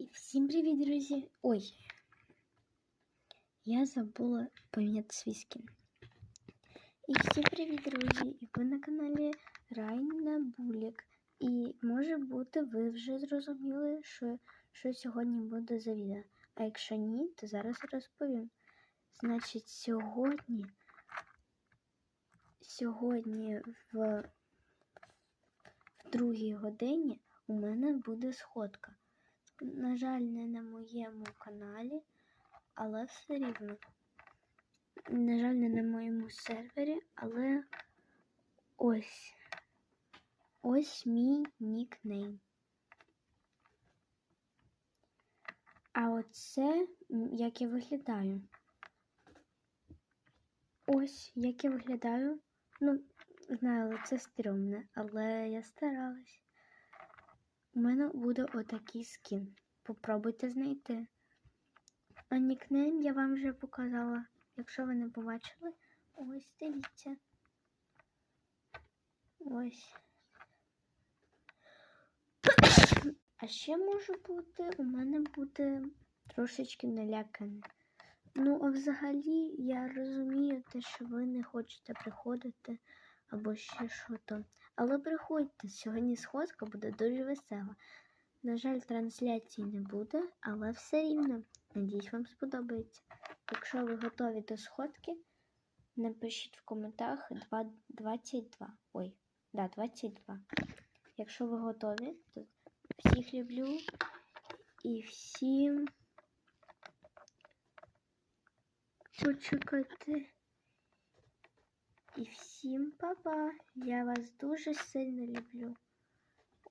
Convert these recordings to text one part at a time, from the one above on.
І всім привіт, друзі! Ой, я забула поміняти свій скін. І всім привіт, друзі! І ви на каналі Райна Булік. І може бути, ви вже зрозуміли, що, що сьогодні буде за відео. А якщо ні, то зараз розповім. Значить, сьогодні, сьогодні в, в другій годині у мене буде сходка. На жаль, не на моєму каналі, але все рівно. На жаль, не на моєму сервері, але ось. Ось мій нікнейм. А оце як я виглядаю. Ось як я виглядаю. Ну, знаю, це стрьомне, але я старалась. У мене буде отакий скін. Попробуйте знайти. А нікнейм я вам вже показала. Якщо ви не побачили, ось дивіться. Ось. А ще може бути, у мене буде трошечки налякане. Ну, а взагалі я розумію те, що ви не хочете приходити або ще що то. Але приходьте, сьогодні сходка буде дуже весела. На жаль, трансляції не буде, але все рівно. Надіюсь, вам сподобається. Якщо ви готові до сходки, напишіть в коментарях 22. Ой, да, 22. Якщо ви готові, то всіх люблю і всім почекайте. І всім па-па. Я вас дуже сильно люблю.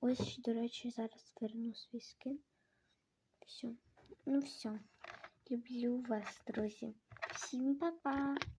Ось, до речі, зараз верну свій скин. Все. Ну все. Люблю вас, друзі. Всім па-па.